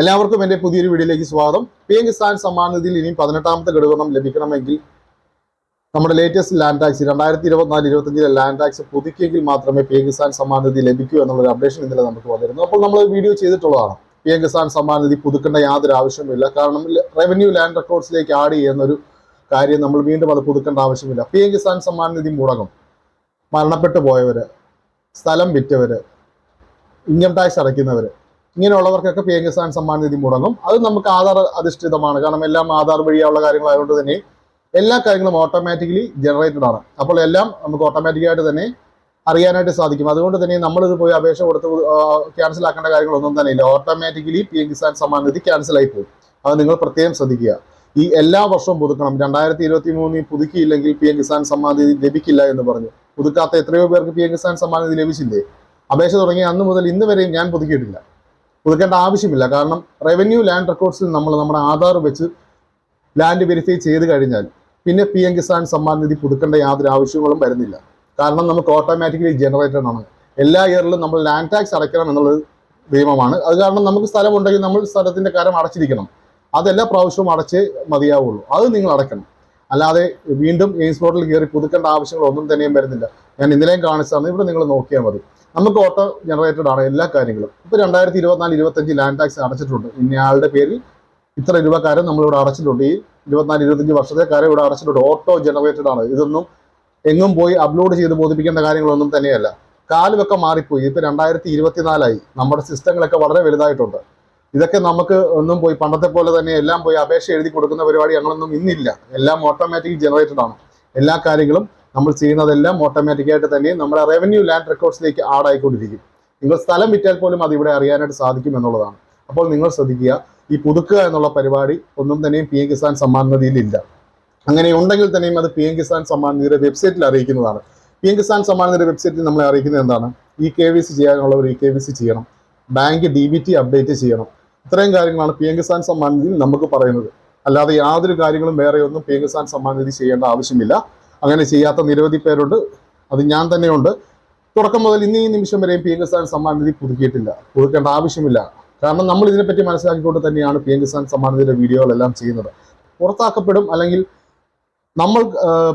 എല്ലാവർക്കും എന്റെ പുതിയൊരു വീഡിയോയിലേക്ക് സ്വാഗതം. പി എം കിസാൻ സമ്മാൻ നിധിയിൽ ഇനിയും പതിനെട്ടാമത്തെ ഘടകം ലഭിക്കണമെങ്കിൽ നമ്മുടെ ലേറ്റസ്റ്റ് ലാൻഡ് ടാക്സ് രണ്ടായിരത്തി ഇരുപത്തിനാല് ഇരുപത്തഞ്ചിലെ ലാൻഡ് ടാക്സ് പുതുക്കിയെങ്കിൽ മാത്രമേ പി എം കിസാൻ സമ്മാൻ നിധി ലഭിക്കൂ എന്നുള്ളൊരു അപ്ഡേഷൻ ഇന്നലെ നമുക്ക് വന്നിരുന്നു. അപ്പോൾ നമ്മൾ വീഡിയോ ചെയ്തിട്ടുള്ളതാണ്. പി എം കിസാൻ സമ്മാൻ നിധി പുതുക്കേണ്ട യാതൊരു ആവശ്യമില്ല കാരണം റവന്യൂ ലാൻഡ് റെക്കോർഡ്സിലേക്ക് ആഡ് ചെയ്യുന്ന ഒരു കാര്യം നമ്മൾ വീണ്ടും അത് പുതുക്കേണ്ട ആവശ്യമില്ല. പി എം കിസാൻ സമ്മാൻ നിധി മുടങ്ങും. മരണപ്പെട്ടു പോയവര് സ്ഥലം വിറ്റവര് ഇൻകം ടാക്സ് അടയ്ക്കുന്നവര് ഇങ്ങനെയുള്ളവർക്കൊക്കെ പി എം കിസാൻ സമ്മാൻ നിധി മുടങ്ങും. അത് നമുക്ക് ആധാർ അധിഷ്ഠിതമാണ്. കാരണം എല്ലാം ആധാർ വഴിയുള്ള കാര്യങ്ങളായതുകൊണ്ട് തന്നെ എല്ലാ കാര്യങ്ങളും ഓട്ടോമാറ്റിക്കലി ജനറേറ്റഡ് ആണ്. അപ്പോൾ എല്ലാം നമുക്ക് ഓട്ടോമാറ്റിക്കായിട്ട് തന്നെ അറിയാനായിട്ട് സാധിക്കും. അതുകൊണ്ട് തന്നെ നമ്മളിത് പോയി അപേക്ഷ കൊടുത്ത് ക്യാൻസൽ ആക്കേണ്ട കാര്യങ്ങളൊന്നും തന്നെ ഇല്ല. Automatically P M Kisan Samman Nidhi cancel ആയി പോകും. അത് നിങ്ങൾ പ്രത്യേകം ശ്രദ്ധിക്കുക. ഈ എല്ലാ വർഷവും പുതുക്കണം. രണ്ടായിരത്തി ഇരുപത്തി മൂന്നിൽ പുതുക്കിയില്ലെങ്കിൽ പി എം കിസാൻ സമ്മാൻ നിധി ലഭിക്കില്ല എന്ന് പറഞ്ഞു. പുതുക്കാത്ത എത്രയോ പേർക്ക് പി എം കിസാൻ സമ്മാൻ നിധി ലഭിച്ചില്ലേ? അപേക്ഷ തുടങ്ങി അന്ന് മുതൽ ഇന്ന് വരെയും ഞാൻ പുതുക്കിയിട്ടില്ല. പുതുക്കേണ്ട ആവശ്യമില്ല. കാരണം റവന്യൂ ലാൻഡ് റെക്കോർഡ്സിൽ നമ്മൾ നമ്മുടെ ആധാർ വെച്ച് ലാൻഡ് വെരിഫൈ ചെയ്ത് കഴിഞ്ഞാൽ പിന്നെ പി എം കിസാൻ സമ്മാൻ നിധി പുതുക്കേണ്ട യാതൊരു ആവശ്യങ്ങളും വരുന്നില്ല. കാരണം നമുക്ക് ഓട്ടോമാറ്റിക്കലി ജനറേറ്റഡ് ആണ്. എല്ലാ ഇയറിലും നമ്മൾ ലാൻഡ് ടാക്സ് അടയ്ക്കണം എന്നുള്ളത് നിയമമാണ്. അത് കാരണം നമുക്ക് സ്ഥലമുണ്ടെങ്കിൽ നമ്മൾ സ്ഥലത്തിന്റെ കാര്യം അടച്ചിരിക്കണം. അതെല്ലാ പ്രാവശ്യവും അടച്ചേ മതിയാവുള്ളൂ. അത് നിങ്ങൾ അടയ്ക്കണം. അല്ലാതെ വീണ്ടും എയിംസ് പോർട്ടിൽ കയറി പുതുക്കേണ്ട ആവശ്യങ്ങളൊന്നും തന്നെയും വരുന്നില്ല. ഞാൻ ഇന്നലെയും കാണിച്ചതാണ്. ഇവിടെ നിങ്ങൾ നോക്കിയാൽ മതി. നമുക്ക് ഓട്ടോ ജനറേറ്റഡ് ആണ് എല്ലാ കാര്യങ്ങളും. ഇപ്പൊ രണ്ടായിരത്തി ഇരുപത്തിനാല് ഇരുപത്തഞ്ച് ലാൻഡ് ടാക്സ് അടച്ചിട്ടുണ്ട്. ഇന്നയാളുടെ പേരിൽ ഇത്ര രൂപക്കാരൻ നമ്മളിവിടെ അടച്ചിട്ടുണ്ട്. ഈ ഇരുപത്തിനാല് ഇരുപത്തഞ്ച് വർഷത്തെ കാര്യം ഇവിടെ അടച്ചിട്ടുണ്ട്. ഓട്ടോ ജനറേറ്റഡ് ആണ്. ഇതൊന്നും എങ്ങും പോയി അപ്ലോഡ് ചെയ്ത് ബോധിപ്പിക്കേണ്ട കാര്യങ്ങളൊന്നും തന്നെയല്ല. കാലുമൊക്കെ മാറിപ്പോയി. ഇപ്പൊ രണ്ടായിരത്തി ഇരുപത്തിനാലായി. നമ്മുടെ സിസ്റ്റങ്ങളൊക്കെ വളരെ വലുതായിട്ടുണ്ട്. ഇതൊക്കെ നമുക്ക് ഒന്നും പോയി പണ്ടത്തെ പോലെ തന്നെ എല്ലാം പോയി അപേക്ഷ എഴുതി കൊടുക്കുന്ന പരിപാടി ഞങ്ങളൊന്നും ഇന്നില്ല. എല്ലാം ഓട്ടോമാറ്റിക് ജനറേറ്റഡ് ആണ്. എല്ലാ കാര്യങ്ങളും നമ്മൾ ചെയ്യുന്നതെല്ലാം ഓട്ടോമാറ്റിക്കായിട്ട് തന്നെ നമ്മുടെ റവന്യൂ ലാൻഡ് റെക്കോർഡ്സിലേക്ക് ആഡ് ആയിക്കൊണ്ടിരിക്കും. നിങ്ങൾ സ്ഥലം വിറ്റാൽ പോലും അത് ഇവിടെ അറിയാനായിട്ട് സാധിക്കും എന്നുള്ളതാണ്. അപ്പോൾ നിങ്ങൾ ശ്രദ്ധിക്കുക ഈ പുതുക്കുക എന്നുള്ള പരിപാടി ഒന്നും തന്നെയും പി എം കിസാൻ സമ്മാൻ നിധിയിലില്ല. അങ്ങനെ ഉണ്ടെങ്കിൽ തന്നെയും അത് പി എം കിസാൻ സമ്മാൻ നിധിയുടെ വെബ്സൈറ്റിൽ അറിയിക്കുന്നതാണ്. പി എം കിസാൻ സമ്മാൻ വെബ്സൈറ്റിൽ നമ്മളെ അറിയിക്കുന്നത് എന്താണ്? ഇ കെ വി സി ചെയ്യാനുള്ളവർ ഇ കെ വി സി ചെയ്യണം. Bank D B T update ചെയ്യണം. ഇത്രയും കാര്യങ്ങളാണ് പി എം കിസാൻ സമ്മാൻ നിധിയിൽ നമുക്ക് പറയുന്നത്. അല്ലാതെ യാതൊരു കാര്യങ്ങളും വേറെ ഒന്നും പി എം കിസാൻ സമ്മാൻ നിധി ചെയ്യേണ്ട ആവശ്യമില്ല. അങ്ങനെ ചെയ്യാത്ത നിരവധി പേരുണ്ട്. അത് ഞാൻ തന്നെയുണ്ട്. തുടക്കം മുതൽ ഇന്ന് ഈ നിമിഷം വരെയും പി എം കിസാൻ സമ്മാൻ നിധി പുതുക്കിയിട്ടില്ല. പുതുക്കേണ്ട ആവശ്യമില്ല. കാരണം നമ്മൾ ഇതിനെപ്പറ്റി മനസ്സിലാക്കിക്കൊണ്ട് തന്നെയാണ് പി എം കിസാൻ സമ്മാൻ നിധിയുടെ വീഡിയോകളെല്ലാം ചെയ്യുന്നത്. പുറത്താക്കപ്പെടും അല്ലെങ്കിൽ നമ്മൾ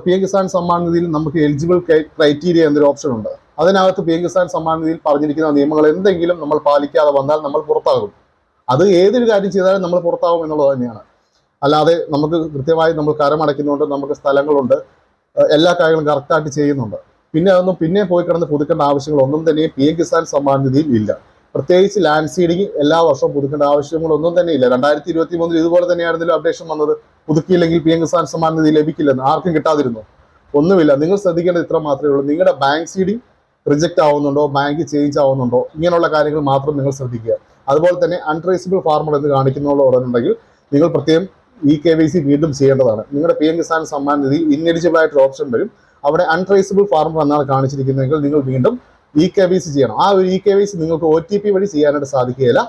പി എം കിസാൻ സമ്മാൻ നിധിയിൽ നമുക്ക് എലിജിബിൾ ക്രൈറ്റീരിയ എന്നൊരു ഓപ്ഷൻ ഉണ്ട്. അതിനകത്ത് പി എം കിസാൻ സമ്മാൻ നിധിയിൽ പറഞ്ഞിരിക്കുന്ന നിയമങ്ങൾ എന്തെങ്കിലും നമ്മൾ പാലിക്കാതെ വന്നാൽ നമ്മൾ പുറത്താകും. അത് ഏതൊരു കാര്യം ചെയ്താലും നമ്മൾ പുറത്താകും എന്നുള്ളത് തന്നെയാണ്. അല്ലാതെ നമുക്ക് കൃത്യമായി നമ്മൾ കരമടയ്ക്കുന്നുണ്ട് നമുക്ക് സ്ഥലങ്ങളുണ്ട്. എല്ലാ കാര്യങ്ങളും കറക്റ്റായിട്ട് ചെയ്യുന്നുണ്ട്. പിന്നെ അതൊന്നും പിന്നെ പോയി കിടന്ന് പുതുക്കേണ്ട ആവശ്യങ്ങളൊന്നും തന്നെ പി എം കിസാൻ സമ്മാൻ നിധിയിൽ ഇല്ല. പ്രത്യേകിച്ച് ലാൻഡ് സീഡിങ് എല്ലാ വർഷവും പുതുക്കേണ്ട ആവശ്യങ്ങളൊന്നും തന്നെ ഇല്ല. രണ്ടായിരത്തി ഇരുപത്തി മൂന്നിൽ ഇതുപോലെ തന്നെയായിരുന്നല്ലോ അപ്ഡേഷൻ വന്നത്. പുതുക്കിയില്ലെങ്കിൽ പി എം കിസാൻ സമ്മാൻ നിധി ലഭിക്കില്ലെന്ന് ആർക്കും കിട്ടാതിരുന്നു. ഒന്നുമില്ല. നിങ്ങൾ ശ്രദ്ധിക്കേണ്ടത് ഇത്ര മാത്രമേ ഉള്ളൂ. നിങ്ങളുടെ ബാങ്ക് സീഡിങ് റിജക്റ്റ് ആവുന്നുണ്ടോ? ബാങ്ക് ചേഞ്ച് ആവുന്നുണ്ടോ? ഇങ്ങനെയുള്ള കാര്യങ്ങൾ മാത്രം നിങ്ങൾ ശ്രദ്ധിക്കുക. അതുപോലെ തന്നെ അൺട്രേസിബിൾ ഫാർമർ എന്ന് കാണിക്കുന്നുള്ള ഉടനുണ്ടെങ്കിൽ നിങ്ങൾ പ്രത്യേകം ഇ കെ വൈ സി വീണ്ടും ചെയ്യേണ്ടതാണ്. നിങ്ങളുടെ പി എം കിസാൻ സമ്മാൻ നിധി ആയിട്ടൊരു ഓപ്ഷൻ വരും. അവിടെ അൺട്രേസബിൾ ഫാർമർ എന്നാണ് കാണിച്ചിരിക്കുന്നതെങ്കിൽ നിങ്ങൾ വീണ്ടും ഇ കെ വൈ സി ചെയ്യണം. ആ ഒരു ഇ കെ വൈ സി നിങ്ങൾക്ക് ഒ ടി പി വഴി ചെയ്യാനായിട്ട് സാധിക്കുകയില്ല.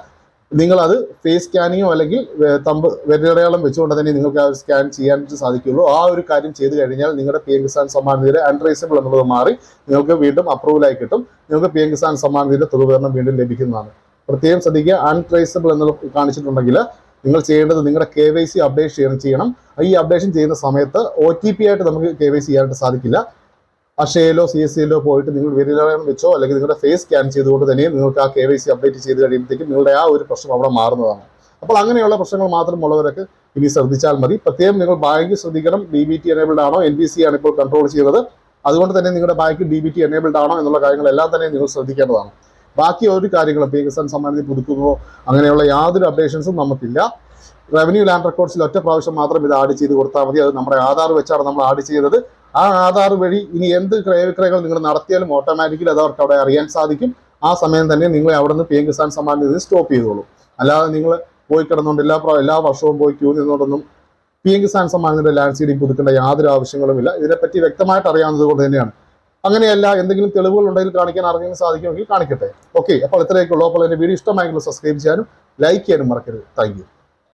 നിങ്ങളത് ഫേസ് സ്കാനിങ്ങോ അല്ലെങ്കിൽ തമ്പ് വിരലടയാളം വെച്ചുകൊണ്ട് തന്നെ നിങ്ങൾക്ക് ആ സ്കാൻ ചെയ്യാനായിട്ട് സാധിക്കുള്ളൂ ആ ഒരു കാര്യം ചെയ്തു കഴിഞ്ഞാൽ നിങ്ങളുടെ പി എം കിസാൻ സമ്മാൻ നിധിയുടെ അൺട്രേസബിൾ എന്നുള്ളത് മാറി നിങ്ങൾക്ക് വീണ്ടും അപ്രൂവലായി കിട്ടും. നിങ്ങൾക്ക് പി എം കിസാൻ സമ്മാൻ നിധിയുടെ തുക വീണ്ടും ലഭിക്കുന്നതാണ്. പ്രത്യേകം ശ്രദ്ധിക്കുക അൺട്രേസബിൾ എന്നുള്ളത് കാണിച്ചിട്ടുണ്ടെങ്കിൽ നിങ്ങൾ ചെയ്യേണ്ടത് നിങ്ങളുടെ കെ വൈ സി അപ്ഡേഷൻ ചെയ്യണം. ഈ അപ്ഡേഷൻ ചെയ്യുന്ന സമയത്ത് ഒ ടി പി ആയിട്ട് നമുക്ക് കെ വൈ സി ചെയ്യാനായിട്ട് സാധിക്കില്ല. അക്ഷയയിലോ സി എസ് സിയിലോ പോയിട്ട് നിങ്ങൾ വിരലടയാളം വെച്ചോ അല്ലെങ്കിൽ നിങ്ങളുടെ ഫേസ് സ്കാൻ ചെയ്തുകൊണ്ട് തന്നെ നിങ്ങൾക്ക് ആ കെ വൈ സി അപ്ഡേറ്റ് ചെയ്ത് കഴിയുമ്പോഴത്തേക്കും നിങ്ങളുടെ ആ ഒരു പ്രശ്നം അവിടെ മാറുന്നതാണ്. അപ്പോൾ അങ്ങനെയുള്ള പ്രശ്നങ്ങൾ മാത്രമുള്ളവരൊക്കെ ഇനി ശ്രദ്ധിച്ചാൽ മതി. പ്രത്യേകം നിങ്ങൾ ബാങ്ക് ശ്രദ്ധിക്കണം. ഡി ബി ടി എനേബിൾഡ് ആണോ? എൻ ബി സി ആണ് ഇപ്പോൾ കൺട്രോൾ ചെയ്യുന്നത്. അതുകൊണ്ട് തന്നെ നിങ്ങളുടെ bank D B T enabled ആണോ എന്നുള്ള കാര്യങ്ങളെല്ലാം തന്നെ നിങ്ങൾ ശ്രദ്ധിക്കേണ്ടതാണ്. ബാക്കി ഒരു കാര്യങ്ങളും പി കിസാൻ സമ്മാനത്തിൽ പുതുക്കുന്നതോ അങ്ങനെയുള്ള യാതൊരു അപ്ഡേഷൻസും നമുക്കില്ല. റവന്യൂ ലാൻഡ് റെക്കോർഡ്സിൽ ഒറ്റ പ്രാവശ്യം മാത്രം ഇത് ആഡ് ചെയ്ത് കൊടുത്താൽ മതി. അത് നമ്മുടെ ആധാർ വെച്ചാണ് നമ്മൾ ആഡ് ചെയ്തത് ആ ആധാർ വഴി ഇനി എന്ത് ക്രയവിക്രയങ്ങൾ നിങ്ങൾ നടത്തിയാലും ഓട്ടോമാറ്റിക്കലി അത് അവർക്ക് അവിടെ അറിയാൻ സാധിക്കും. ആ സമയം തന്നെ നിങ്ങൾ അവിടെ നിന്ന് P M Kisan Samman Nidhi stop ചെയ്തോളൂ. അല്ലാതെ നിങ്ങൾ പോയി കിടന്നുകൊണ്ട് എല്ലാ എല്ലാ വർഷവും പോയി queue നിന്നുകൊണ്ടൊന്നും P M Kisan Samman land seeding പുതുക്കേണ്ട യാതൊരു ആവശ്യങ്ങളുമില്ല. ഇതിനെപ്പറ്റി വ്യക്തമായിട്ട് അറിയാവുന്നത് കൊണ്ട് തന്നെയാണ്. അങ്ങനെയല്ല എന്തെങ്കിലും തെളിവുകൾ ഉണ്ടെങ്കിൽ കാണിക്കാൻ ആർക്കെങ്കിലും സാധിക്കുമെങ്കിൽ കാണിക്കട്ടെ. ഓക്കെ അപ്പോൾ ഇത്രയൊക്കെ ഉള്ളൂ. അപ്പോൾ എന്റെ വീഡിയോ ഇഷ്ടമായെങ്കിൽ സബ്സ്ക്രൈബ് ചെയ്യാനും ലൈക്ക് ചെയ്യാനും മറക്കരുത്. താങ്ക്